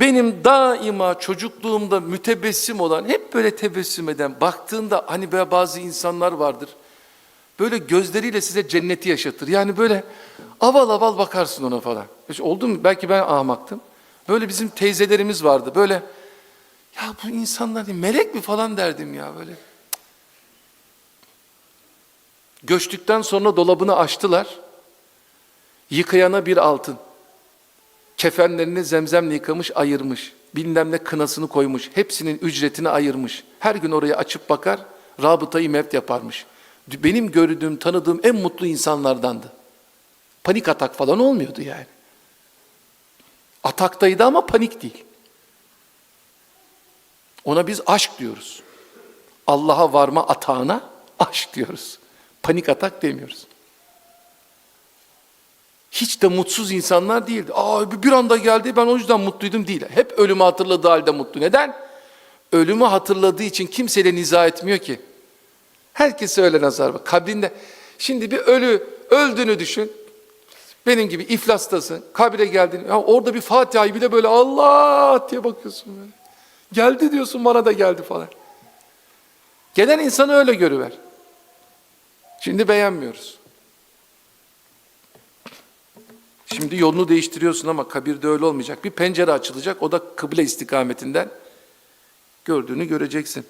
Benim daima çocukluğumda mütebessim olan, hep böyle tebessüm eden, baktığında hani böyle bazı insanlar vardır. Böyle gözleriyle size cenneti yaşatır. Yani böyle aval aval bakarsın ona falan. Hiç oldu mu? Belki ben ahmaktım. Böyle bizim teyzelerimiz vardı. Böyle ya bu insanlar değil, melek mi falan derdim ya böyle. Göçtükten sonra dolabını açtılar. Yıkayana bir altın. Kefenlerini zemzemle yıkamış, ayırmış. Bilmem ne kınasını koymuş. Hepsinin ücretini ayırmış. Her gün oraya açıp bakar, rabıtayı mevt yaparmış. Benim gördüğüm, tanıdığım en mutlu insanlardandı. Panik atak falan olmuyordu yani. Ataktaydı ama panik değil. Ona biz aşk diyoruz. Allah'a varma atağına aşk diyoruz. Panik atak demiyoruz. Hiç de mutsuz insanlar değildi. Aa bir anda geldi ben o yüzden mutluydum değil. Hep ölümü hatırladığı halde mutlu. Neden? Ölümü hatırladığı için kimseyle niza etmiyor ki. Herkese öyle nazar var. Kabrinde şimdi bir ölü öldüğünü düşün. Benim gibi iflastasın. Kabre geldin. Ya orada bir Fatiha'yı bile böyle Allah diye bakıyorsun böyle. Geldi diyorsun bana da geldi falan. Gelen insanı öyle görüver. Şimdi beğenmiyoruz. Şimdi yolunu değiştiriyorsun ama kabirde öyle olmayacak. Bir pencere açılacak o da kıble istikametinden gördüğünü göreceksin.